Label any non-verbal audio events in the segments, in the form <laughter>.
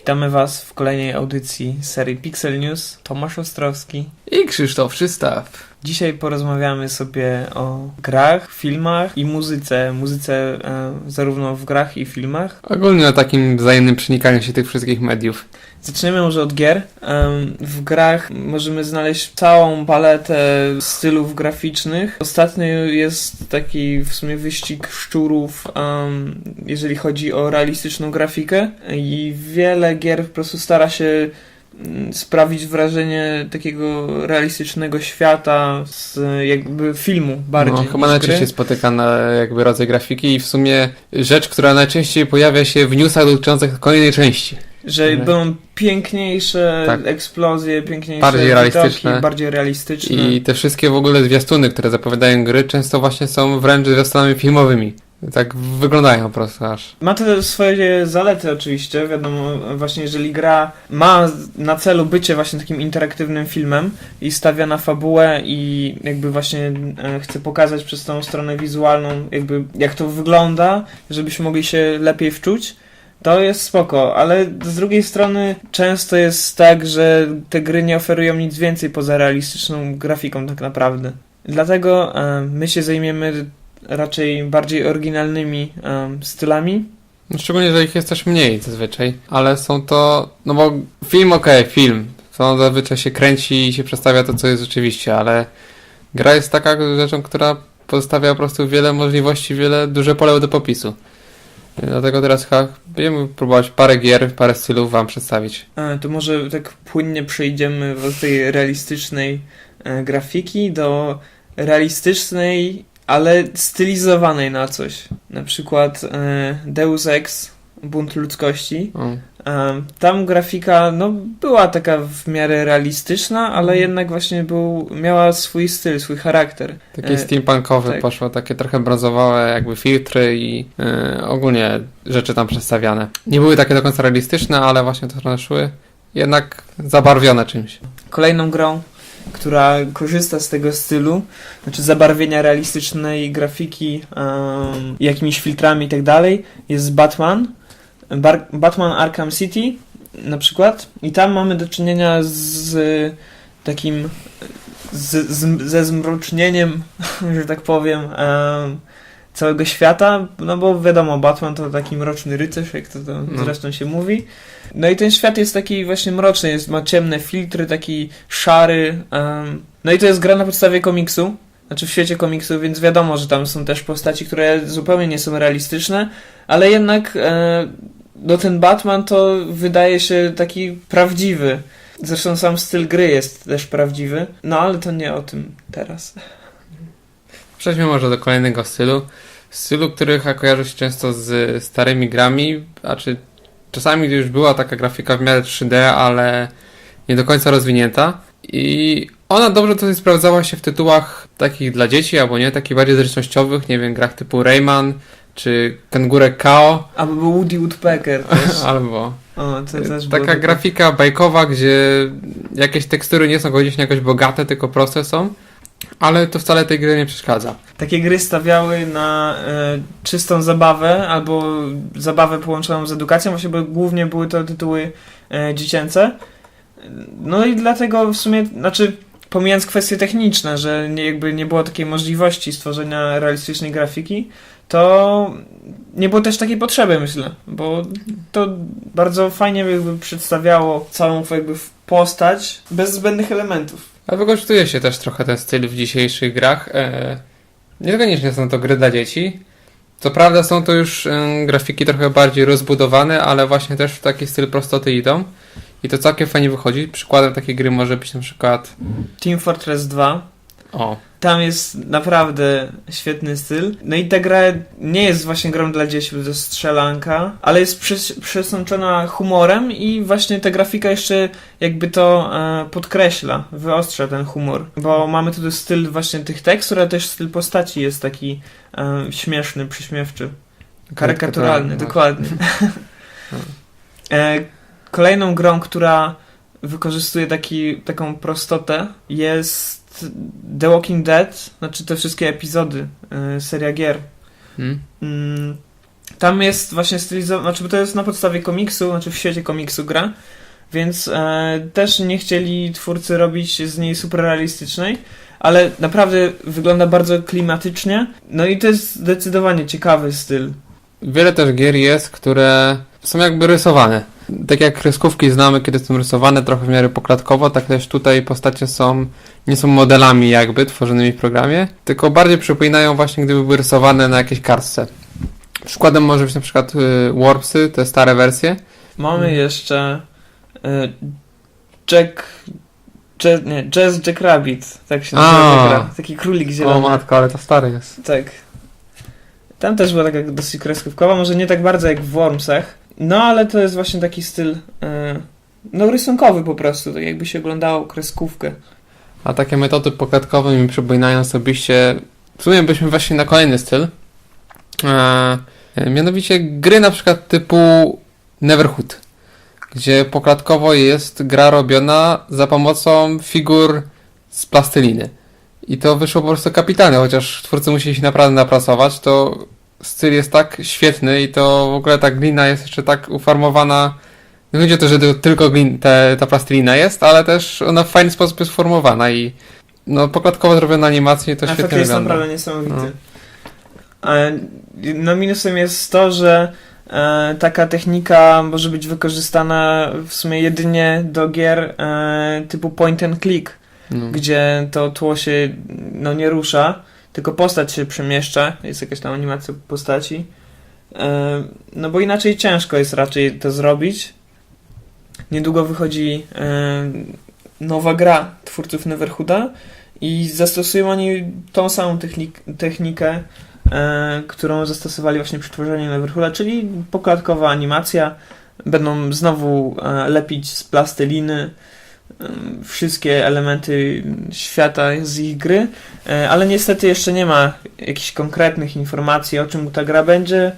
Witamy Was w kolejnej audycji serii Pixel News. Tomasz Ostrowski. I Krzysztof Szystaw. Dzisiaj porozmawiamy sobie o grach, filmach i muzyce. Muzyce e, zarówno w grach i filmach. Ogólnie o takim wzajemnym przenikaniu się tych wszystkich mediów. Zaczniemy może od gier. W grach możemy znaleźć całą paletę stylów graficznych. Ostatnio jest taki w sumie wyścig szczurów, jeżeli chodzi o realistyczną grafikę i wiele gier po prostu stara się sprawić wrażenie takiego realistycznego świata z jakby filmu bardziej. No, chyba najczęściej gry. spotykana jakby rodzaj grafiki i w sumie rzecz, która najczęściej pojawia się w newsach dotyczących kolejnej części. Że Mhm. będą piękniejsze Tak. eksplozje, piękniejsze Bardziej widoki, realistyczne. bardziej realistyczne. I te wszystkie w ogóle zwiastuny, które zapowiadają gry, często właśnie są wręcz zwiastunami filmowymi. Tak wyglądają po prostu aż. Ma to swoje zalety oczywiście, wiadomo, właśnie jeżeli gra ma na celu bycie właśnie takim interaktywnym filmem i stawia na fabułę i jakby właśnie e, chce pokazać przez tą stronę wizualną jakby jak to wygląda, żebyśmy mogli się lepiej wczuć, to jest spoko, ale z drugiej strony często jest tak, że te gry nie oferują nic więcej poza realistyczną grafiką tak naprawdę. Dlatego e, my się zajmiemy raczej bardziej oryginalnymi em, stylami. No, szczególnie, że ich jest też mniej zazwyczaj, ale są to, no bo film okej, film. To zazwyczaj się kręci i się przedstawia to, co jest rzeczywiście, ale gra jest taka rzeczą, która pozostawia po prostu wiele możliwości, wiele, duże pole do popisu. Dlatego teraz chyba będziemy próbować parę gier, parę stylów wam przedstawić. E, To może tak płynnie przejdziemy od tej realistycznej e, grafiki do realistycznej, ale stylizowanej na coś. Na przykład e, Deus Ex, Bunt Ludzkości. E, Tam grafika no, była taka w miarę realistyczna, ale jednak właśnie był, miała swój styl, swój charakter. Takie E, steampunkowe tak. poszło, takie trochę brązowe jakby filtry i e, ogólnie rzeczy tam przedstawiane. Nie były takie do końca realistyczne, ale właśnie to szły. Jednak zabarwione czymś. Kolejną grą, która korzysta z tego stylu, znaczy zabarwienia realistycznej grafiki, um, jakimiś filtrami i tak dalej, jest Batman. Bar Batman Arkham City na przykład. I tam mamy do czynienia z takim z, z, ze zmrocznieniem, <laughs> że tak powiem, em, całego świata, no bo wiadomo, Batman to taki mroczny rycerz, jak to, to No. zresztą się mówi. No i ten świat jest taki właśnie mroczny, jest, ma ciemne filtry, taki szary. em, no i to jest gra na podstawie komiksu, znaczy w świecie komiksu, więc wiadomo, że tam są też postaci, które zupełnie nie są realistyczne, ale jednak e, no ten Batman to wydaje się taki prawdziwy. Zresztą sam styl gry jest też prawdziwy, no ale to nie o tym teraz. Przejdźmy może do kolejnego stylu. Stylu, który kojarzy się często z starymi grami, a czy czasami już była taka grafika w miarę 3D, ale nie do końca rozwinięta. I ona dobrze tutaj sprawdzała się w tytułach takich dla dzieci, albo nie, takich bardziej zręcznościowych, nie wiem, grach typu Rayman, czy Kangurek Kao, Albo Woody Woodpecker też. <laughs> albo O, to też było taka takie- grafika bajkowa, gdzie jakieś tekstury nie są koniecznie jakoś bogate, tylko proste są. Ale to wcale tej gry nie przeszkadza. Takie gry stawiały na e, czystą zabawę albo zabawę połączoną z edukacją, właśnie bo głównie były to tytuły e, dziecięce. No i dlatego w sumie, znaczy pomijając kwestie techniczne, że nie, jakby nie było takiej możliwości stworzenia realistycznej grafiki, to nie było też takiej potrzeby, myślę, bo to bardzo fajnie jakby przedstawiało całą jakby postać bez zbędnych elementów. Ale wykorzystuje się też trochę ten styl w dzisiejszych grach. E, niekoniecznie są to gry dla dzieci. Co prawda są to już e, grafiki trochę bardziej rozbudowane, ale właśnie też w taki styl prostoty idą. I to całkiem fajnie wychodzi. Przykładem takiej gry może być na przykład... Team Fortress 2 O, Tam jest naprawdę świetny styl. No i ta gra nie jest właśnie grą dla dzieci, bo to strzelanka, ale jest przes- przesączona humorem i właśnie ta grafika jeszcze jakby to e, podkreśla, wyostrza ten humor. Bo mamy tu styl właśnie tych tekstur, ale też styl postaci jest taki e, śmieszny, przyśmiewczy. Karykaturalny, dokładnie. <laughs> e, kolejną grą, która wykorzystuje taki, taką prostotę jest The Walking Dead, znaczy te wszystkie epizody, e, seria gier. Hmm? Mm, Tam jest właśnie stylizowane, znaczy bo to jest na podstawie komiksu, znaczy w świecie komiksu gra, więc e, też nie chcieli twórcy robić z niej super realistycznej, ale naprawdę wygląda bardzo klimatycznie. No i to jest zdecydowanie ciekawy styl. Wiele też gier jest, które są jakby rysowane. Tak jak kreskówki znamy, kiedy są rysowane trochę w miarę poklatkowo, tak też tutaj postacie są, nie są modelami jakby tworzonymi w programie, tylko bardziej przypominają właśnie gdyby były rysowane na jakiejś kartce. Przykładem może być na przykład y, Warpsy, te stare wersje. Mamy Mhm. jeszcze e, Jack... Jazz, nie, Jazz Jack Rabbit, tak się nazywa A. ta gra. Taki królik O zielony. matko, ale to stary jest. Tak. Tam też była taka dosyć kreskówkowa, może nie tak bardzo jak w Wormsach, no ale to jest właśnie taki styl, e, no rysunkowy po prostu, tak jakby się oglądało kreskówkę. A takie metody poklatkowe mi przypominają osobiście, w sumie byśmy weszli na kolejny styl. E, mianowicie gry na przykład typu Neverhood, gdzie poklatkowo jest gra robiona za pomocą figur z plasteliny. I to wyszło po prostu kapitalnie, chociaż twórcy musieli się naprawdę napracować, to styl jest tak świetny i to w ogóle ta glina jest jeszcze tak uformowana. Nie chodzi o to, że tylko glin, te, ta plastelina jest, ale też ona w fajny sposób jest formowana i no pokładkowo zrobiona animacja i to Efekt świetnie jest wygląda. naprawdę niesamowity. E, No minusem jest to, że e, taka technika może być wykorzystana w sumie jedynie do gier e, typu point and click, No. gdzie to tło się no, nie rusza, tylko postać się przemieszcza, jest jakaś tam animacja postaci. E, No bo inaczej ciężko jest raczej to zrobić. Niedługo wychodzi e, nowa gra twórców Neverhooda i zastosują oni tą samą technik technikę, e, którą zastosowali właśnie przy tworzeniu Neverhooda, czyli poklatkowa animacja. Będą znowu lepić z plasteliny wszystkie elementy świata z ich gry, e, ale niestety jeszcze nie ma jakichś konkretnych informacji o czym ta gra będzie.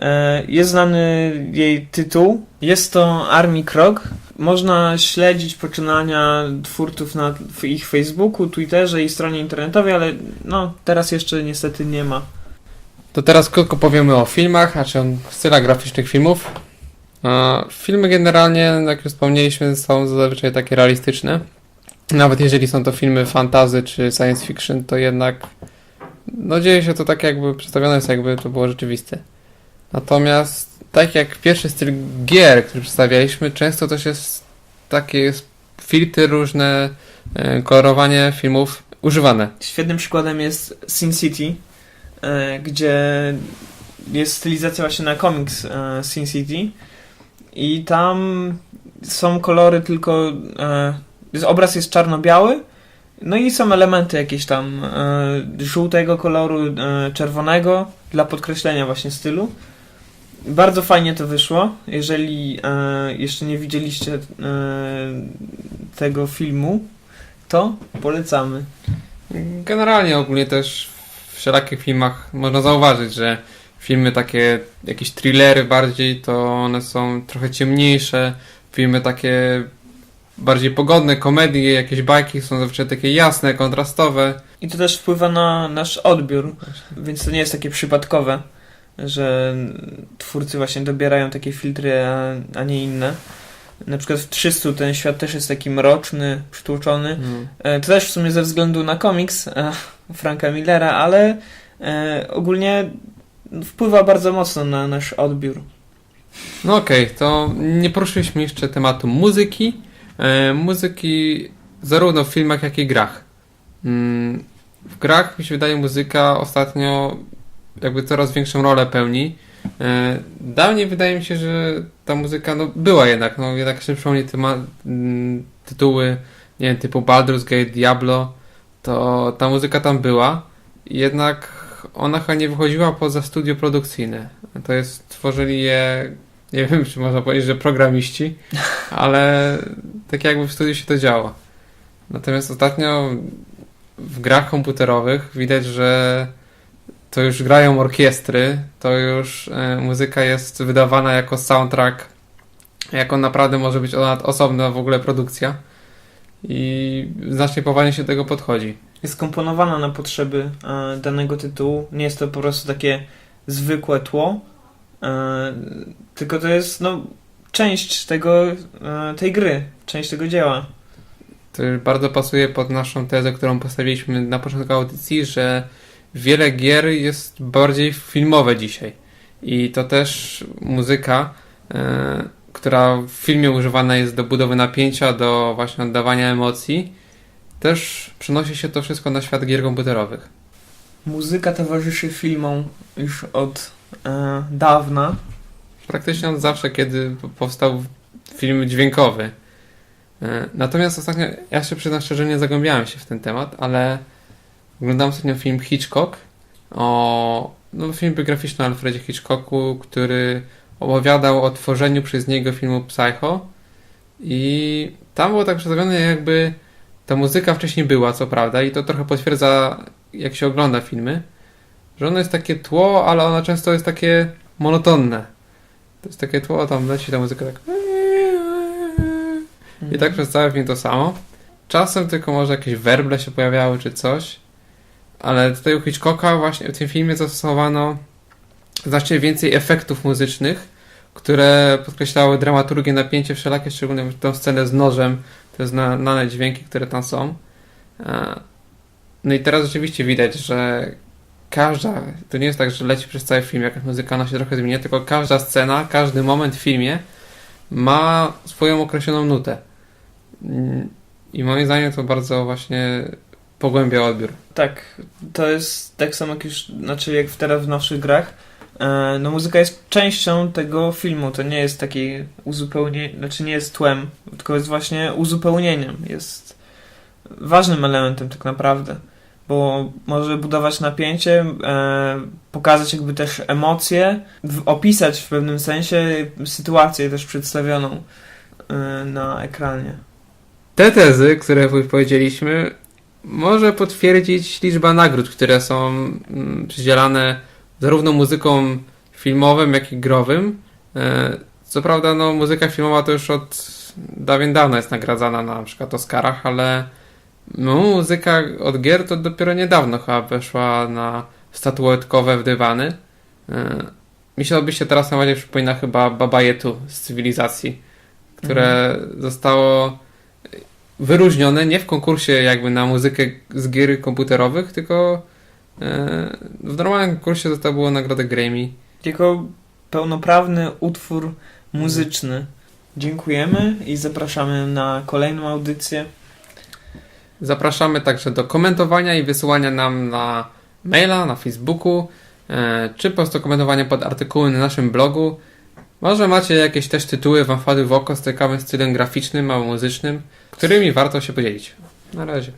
E, Jest znany jej tytuł. Jest to Army Krog. Można śledzić poczynania twórców na ich Facebooku, Twitterze i stronie internetowej, ale no teraz jeszcze niestety nie ma. To teraz krótko powiemy o filmach, a czy o stylach graficznych filmów. Filmy generalnie, jak już wspomnieliśmy, są zazwyczaj takie realistyczne. Nawet jeżeli są to filmy fantazy czy science fiction, to jednak no dzieje się to tak jakby przedstawione jest jakby to było rzeczywiste. Natomiast tak jak pierwszy styl gier, który przedstawialiśmy, często też jest takie filtry różne, e, kolorowanie filmów używane. Świetnym przykładem jest Sin City, e, gdzie jest stylizacja właśnie na komiks e, Sin City i tam są kolory tylko e, obraz jest czarno-biały no i są elementy jakieś tam e, żółtego koloru, e, czerwonego dla podkreślenia właśnie stylu. Bardzo fajnie to wyszło. Jeżeli e, jeszcze nie widzieliście e, tego filmu, to polecamy. Generalnie ogólnie też w wszelakich filmach można zauważyć, że filmy takie, jakieś thrillery bardziej, to one są trochę ciemniejsze. Filmy takie bardziej pogodne, komedie, jakieś bajki są zawsze takie jasne, kontrastowe. I to też wpływa na nasz odbiór, więc to nie jest takie przypadkowe, że twórcy właśnie dobierają takie filtry, a, a nie inne. Na przykład w 300 ten świat też jest taki mroczny, przytłoczony. E, To też w sumie ze względu na komiks e, Franka Millera, ale e, ogólnie wpływa bardzo mocno na nasz odbiór. No okej, to nie poruszyliśmy jeszcze tematu muzyki. E, muzyki zarówno w filmach, jak i grach. Mm, w grach mi się wydaje muzyka ostatnio jakby coraz większą rolę pełni. E, dawniej wydaje mi się, że ta muzyka no, była jednak, no jednak przypomnij tyma, mm, tytuły, nie wiem, typu Baldur's Gate, Diablo, to ta muzyka tam była, jednak ona chyba nie wychodziła poza studio produkcyjne. To jest, tworzyli je, nie wiem, czy można powiedzieć, że programiści, <laughs> ale tak jakby w studiu się to działo. Natomiast ostatnio w grach komputerowych widać, że to już grają orkiestry, to już e, muzyka jest wydawana jako soundtrack, jako naprawdę może być ona osobna w ogóle produkcja i znacznie poważnie się do tego podchodzi. Jest komponowana na potrzeby e, danego tytułu. Nie jest to po prostu takie zwykłe tło, E, tylko to jest no, część tego, e, tej gry, część tego dzieła. To bardzo pasuje pod naszą tezę, którą postawiliśmy na początku audycji, że wiele gier jest bardziej filmowe dzisiaj. I to też muzyka, która w filmie używana jest do budowy napięcia, do właśnie oddawania emocji, też przenosi się to wszystko na świat gier komputerowych. Muzyka towarzyszy filmom już od e, dawna. Praktycznie od zawsze, kiedy powstał film dźwiękowy. E, Natomiast ostatnio, ja się przyznam szczerze, nie zagłębiałem się w ten temat, ale oglądałem ostatnio film Hitchcock o no, film biograficzny o Alfredzie Hitchcocku, który opowiadał o tworzeniu przez niego filmu Psycho i tam było tak przedstawione jakby ta muzyka wcześniej była, co prawda, i to trochę potwierdza, jak się ogląda filmy, że ono jest takie tło, ale ono często jest takie monotonne. To jest takie tło, tam leci ta muzyka tak. I tak przez cały film to samo. Czasem tylko może jakieś werble się pojawiały czy coś. Ale tutaj u Hitchcocka właśnie w tym filmie zastosowano znacznie więcej efektów muzycznych, które podkreślały dramaturgię, napięcie wszelakie, szczególnie tą scenę z nożem, te znane dźwięki, które tam są. E, No i teraz rzeczywiście widać, że każda, to nie jest tak, że leci przez cały film jakaś muzyka, ona się trochę zmienia, tylko każda scena, każdy moment w filmie ma swoją określoną nutę. Mm, I moim zdaniem to bardzo właśnie pogłębia odbiór. Tak, to jest tak samo jak już, znaczy jak w teraz w nowszych grach. E, no muzyka jest częścią tego filmu, to nie jest takie uzupełnienie, znaczy nie jest tłem, tylko jest właśnie uzupełnieniem, jest ważnym elementem tak naprawdę, bo może budować napięcie, e, pokazać jakby też emocje, opisać w pewnym sensie sytuację też przedstawioną e, na ekranie. Te tezy, które powiedzieliśmy, może potwierdzić liczba nagród, które są mm, przydzielane zarówno muzykom filmowym, jak i growym. E, Co prawda, no, muzyka filmowa to już od dawien dawna jest nagradzana na, na przykład Oscarach, ale no, muzyka od gier to dopiero niedawno chyba weszła na statuetkowe dywany. E, Mi się osobiście teraz najbardziej przypomina chyba Baba Yetu z Cywilizacji, które zostało wyróżnione nie w konkursie jakby na muzykę z gier komputerowych, tylko w normalnym konkursie to było nagrodę Grammy. Jako pełnoprawny utwór muzyczny. Dziękujemy i zapraszamy na kolejną audycję. Zapraszamy także do komentowania i wysyłania nam na maila, na Facebooku, e, czy po prostu komentowania pod artykułem na naszym blogu. Może macie jakieś też tytuły wam wpadły w oko z ciekawym stylem graficznym albo muzycznym, którymi warto się podzielić. Na razie.